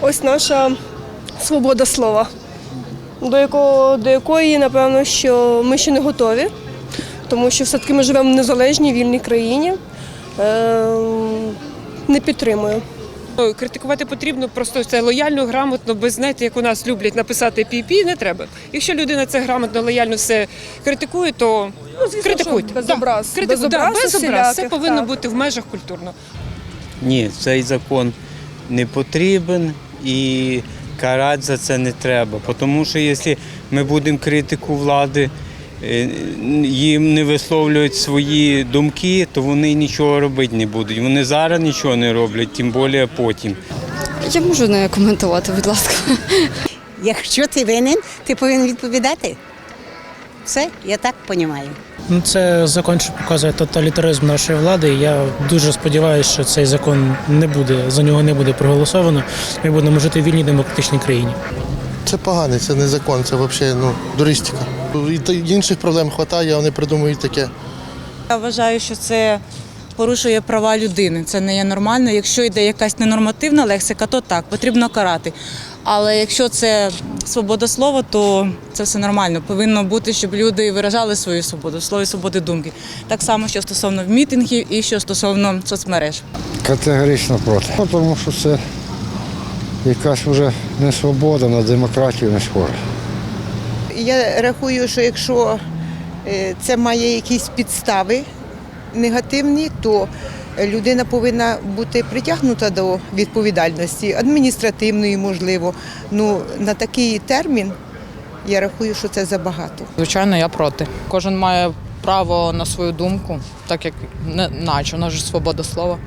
ось наша свобода слова, до, якого, до якої, напевно, що ми ще не готові, тому що все-таки ми живемо в незалежній вільній країні. Е, не підтримую. Ну, Критикувати потрібно просто це лояльно, грамотно, без знаєте, як у нас люблять написати пі-пі, не треба. Якщо людина це грамотно, лояльно все критикує, то звісно, критикуйте. без Да, критику- Без да, образ без образ. Все повинно так. бути в межах культурно. Ні, цей закон не потрібен і карати за це не треба. Тому що якщо ми будемо критику влади, е, їм не висловлюють свої думки, то вони нічого робити не будуть. Вони зараз нічого не роблять, тим більше потім. Я можу не коментувати, будь ласка. Якщо ти винен, ти повинен відповідати. Все, я так розумію. Ну, це закон, що показує тоталітаризм нашої влади. і Я дуже сподіваюся, що цей закон не буде за нього не буде проголосовано. Ми будемо жити в вільній демократичній країні. Це поганий, це не закон, це взагалі ну, дуристика. І інших проблем вистачає, вони придумують таке. Я вважаю, що це порушує права людини. Це не є нормально. Якщо йде якась ненормативна лексика, то так, потрібно карати. Але якщо це свобода слова, то це все нормально. Повинно бути, щоб люди виражали свою свободу, слово свободи думки. Так само, що стосовно мітингів і що стосовно соцмереж. Категорично проти. Ну, тому що це якась вже не свобода, на демократію не схоже. Я рахую, що якщо е, це має якісь підстави негативні, то людина повинна бути притягнута до відповідальності, адміністративної, можливо. Ну, на такий термін я рахую, що це забагато. Звичайно, я проти. Кожен має право на свою думку, так як не наче у нас ж свобода слова.